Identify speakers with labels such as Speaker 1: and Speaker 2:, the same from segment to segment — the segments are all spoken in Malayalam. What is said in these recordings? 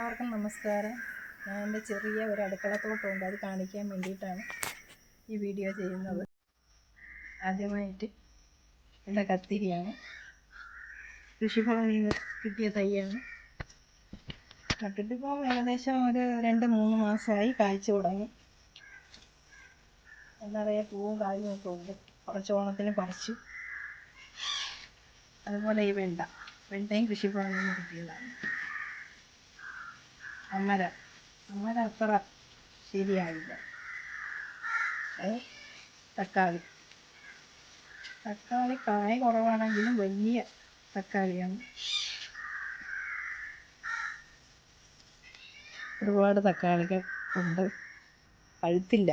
Speaker 1: എല്ലാവർക്കും നമസ്കാരം. ഞാൻ എന്റെ ചെറിയ ഒരു അടുക്കളത്തോട്ടമുണ്ട്. അത് കാണിക്കാൻ വേണ്ടിയിട്ടാണ് ഈ വീഡിയോ ചെയ്യുന്നത്. ആദ്യമായിട്ട് എന്റെ കത്തിരിയാണ്. കൃഷിഭവനിൽ കിട്ടിയ തൈയാണ്. നട്ടിട്ടിപ്പോൾ ഏകദേശം ഒരു രണ്ട് മൂന്ന് മാസമായി കായ്ച്ചു തുടങ്ങി. നിറയെ പൂവും കാര്യങ്ങളൊക്കെ ഉണ്ട്. കുറച്ച് ഓണത്തിന് പറിച്ചു. അതുപോലെ ഈ വെണ്ട. വെണ്ടയും കൃഷിഭവനിൽ നിന്ന് കിട്ടിയതാണ്. അമര. അമര അത്ര ശരിയായില്ല. തക്കാളി. തക്കാളി കായ കുറവാണെങ്കിലും വലിയ തക്കാളിയാണ്. ഒരുപാട് തക്കാളികൾ ഉണ്ട്. പഴുത്തില്ല.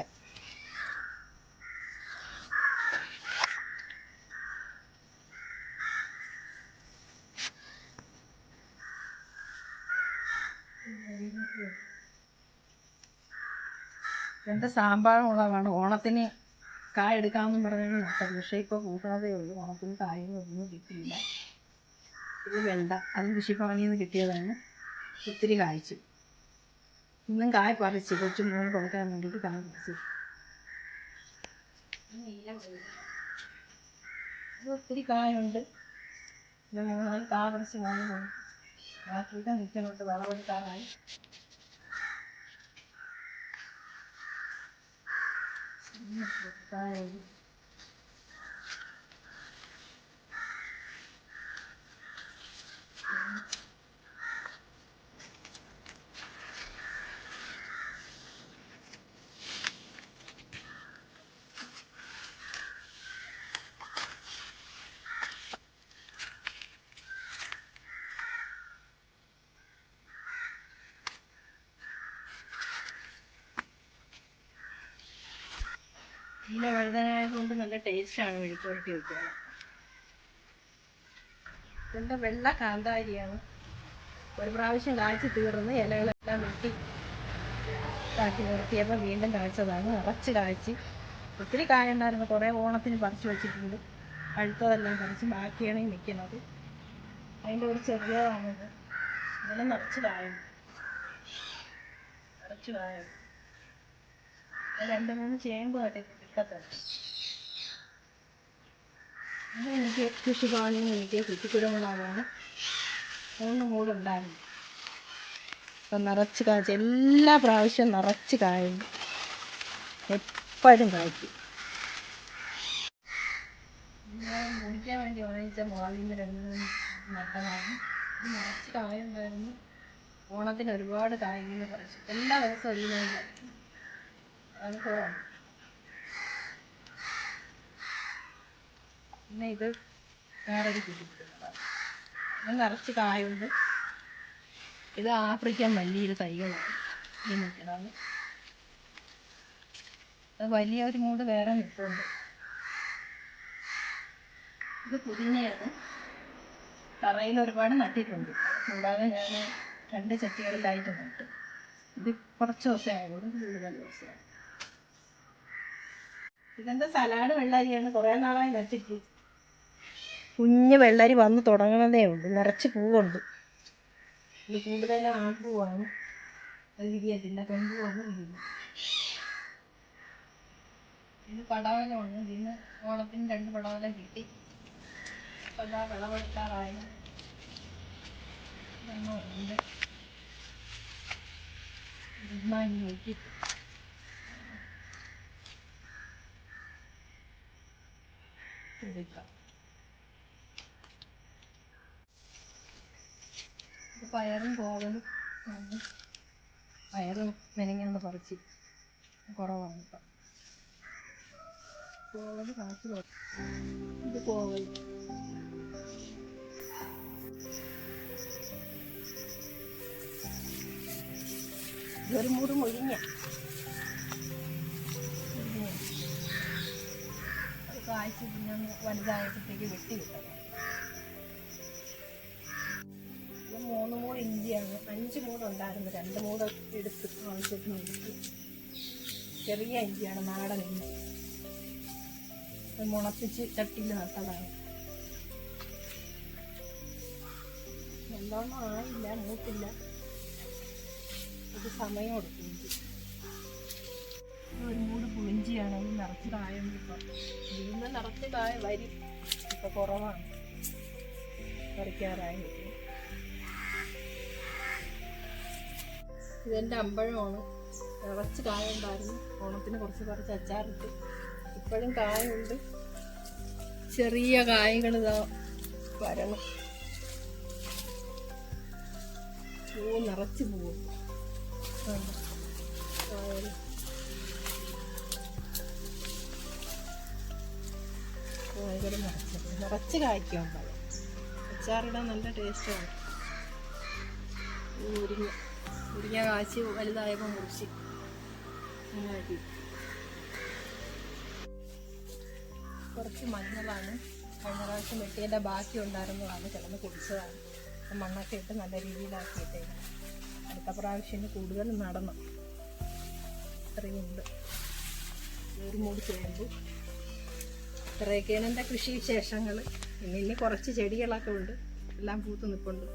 Speaker 1: രണ്ട് സാമ്പാർ മുളകാണ് ഓണത്തിന് കായ എടുക്കാമെന്ന് പറഞ്ഞാണ് നട്ടത് പക്ഷേ ഇപ്പോൾ കൂട്ടാതേ ഉള്ളൂ. ഓണത്തിന് കായൊന്നും ഒന്നും കിട്ടിയില്ല. ഇത് വെണ്ട. അത് കൃഷിഭവനിൽ നിന്ന് കിട്ടിയതാണ്. ഒത്തിരി കായ്ച്ചു. ഇന്നും കായ പറിച്ച് കൊച്ചു മൂന്ന് കൊടുക്കാൻ വേണ്ടിയിട്ട് കായ പറിച്ചു. ഒത്തിരി കായുണ്ട്. കായ മൂന്നാൽ കാ പറിച്ച് കായ കൊടുക്കും. ബാക്കിയിട്ട് നിൽക്കുന്നുണ്ട്. വിളവെടുക്കാറായി കായുണ്ട് ഇല വഴുതനായതുകൊണ്ട് നല്ല ടേസ്റ്റാണ് മെഴുക്കുവരട്ടി വെക്കാൻ ഇതിന്റെ വെള്ള കാന്താരിയാണ്. ഒരു പ്രാവശ്യം കാഴ്ച തീർന്ന് ഇലകളെല്ലാം വെട്ടി ഇതാക്കി നിർത്തിയപ്പോൾ വീണ്ടും കാഴ്ചതാണ് നിറച്ച് കാഴ്ച ഒത്തിരി കായ ഉണ്ടായിരുന്നു കുറേ ഓണത്തിന് പറിച്ചു വെച്ചിട്ടുണ്ട്. അഴുത്തതെല്ലാം പറിച്ച് ബാക്കിയാണ് ഈ നിൽക്കുന്നത് അതിന്റെ ഒരു ചെറിയതാണിത്. ഇതെല്ലാം നിറച്ച് കായ. നിറച്ച് കായ. രണ്ട് മൂന്ന് ചേമ്പ് കട്ടി ഇത് എനിക്ക് കൃഷിഭവനിൽ നിന്ന് കിട്ടിയ കുറ്റിക്കുരുമുളകാണ്. മൂന്ന് മൂടുണ്ടായിരുന്നു അപ്പം നിറച്ച് കാഴ്ച എല്ലാ പ്രാവശ്യവും നിറച്ച് കായും എപ്പോഴും കായ്ക്കും. കുടിക്കാൻ വേണ്ടി വാങ്ങിച്ച മുളകിന്റെ രണ്ട് നട്ടതാണ് ഇത് നിറച്ച് കായുണ്ടായിരുന്നു. ഓണത്തിന് ഒരുപാട് കായങ്ങൾ പറിച്ചു. എല്ലാ ദിവസവും എല്ലാം അത് അനുഭവമാണ് പിന്നെ ഇത് വേറൊരു ഇത് നിറച്ച് കായുണ്ട്. ഇത് ആഫ്രിക്കൻ മല്ലിയുടെ തൈകളാണ്. ഈ നിൽക്കുന്നത് അത് വലിയ ഒരു മൂട് വേറെ നിൽപ്പുണ്ട് ഇത് പുതിനയാണ്. തറയിൽ ഒരുപാട് നട്ടിട്ടുണ്ട്. കൂടാതെ ഞാൻ രണ്ട് ചട്ടികളിലായിട്ട് നട്ടു. ഇത് കുറച്ച് ദിവസമേ ആയുള്ളൂ കൂടുതൽ ദിവസമായി. ഇതെന്താ സലാഡ് വെള്ളരിയാണ്? കുറേ നാളായി നട്ടിട്ട്. കുഞ്ഞ് വെള്ളരി വന്ന് തുടങ്ങണതേ ഉള്ളൂ. നിറച്ച് പൂവുണ്ട്. ഇത് കൂടുതലും ആൺപൂവാണ് അത് വിരിയത്തില്ല പെൺപൂവാണ് വിരിയുന്നത് ഇത് പടവലമാണ് ഇതിന് ഓണത്തിന് രണ്ട് പടവല കിട്ടി. എന്താ വിളവെടുക്കാറായി. ഉണ്ട്? നന്നായി പയറും ആണ്. പയറും മെനങ്ങാന്ന് പറിച്ച് കുറവാണ് ഇപ്പം കോവൽ കാശ്. ഇത് കോവൽ ഇതൊരു മുറി മുഴിഞ്ഞ കാഴ്ച പിന്നെ വലുതായപ്പോഴത്തേക്ക് വെട്ടി ഇത് മൂന്ന് മൂട് ഇഞ്ചിയാണ് അഞ്ച് മൂടുണ്ടായിരുന്നു. രണ്ട് മൂട് എടുത്ത് ആവശ്യത്തിന് ചെറിയ ഇഞ്ചിയാണ് നാടൻ ഇഞ്ചി അത് മുളപ്പിച്ച് ചട്ടിയിൽ നട്ടതാണ്. നല്ലോണം ആയില്ല മൂത്തില്ല ഇത് സമയം ഇഞ്ചി ഒരു മൂട് പുളിഞ്ചിയാണ്. അത് നിറച്ച് ഇപ്പം. നിറച്ചതായ നിറച്ച് കായ വരും. ഇപ്പൊ കുറവാണ്. പറിക്കാറായി ഇതെന്റെ അമ്പഴമാണ് നിറച്ച് കായ ഉണ്ടായിരുന്നു ഓണത്തിന് കുറച്ച് കുറച്ച് അച്ചാറിട്ട്. ഇപ്പോഴും കായുണ്ട്. ചെറിയ കായകൾ ഇതാ വരണം. പൂ നിറച്ച് പോവും. കായകൾ നിറച്ച്. നിറച്ച് കായ്ക്കാൻ പഴം അച്ചാറിടാൻ നല്ല ടേസ്റ്റാണ് മുരിങ്ങ. മുരിങ്ങ കാശി വലുതായപ്പോൾ മുറിച്ച്. അങ്ങനെ കുറച്ച് മഞ്ഞളാണ്. കഴിഞ്ഞ പ്രാവശ്യം വെട്ടിയതിന്റെ ബാക്കി ഉണ്ടായിരുന്നതാണ്. കിടന്ന് കുടിച്ചതാണ്. മണ്ണൊക്കെ ഇട്ട് നല്ല രീതിയിലാക്കിയിട്ടേക്കണം അടുത്ത പ്രാവശ്യം കൂടുതൽ നടണം. ഇത്രയുണ്ട് ഒരു മൂടി ചേരുമ്പോൾ ഇത്രയൊക്കെയാണ് എന്റെ കൃഷി വിശേഷങ്ങൾ. ഇനി ഇനി കുറച്ച് ചെടികളൊക്കെ ഉണ്ട്. എല്ലാം പൂത്ത് നിൽപ്പുണ്ട്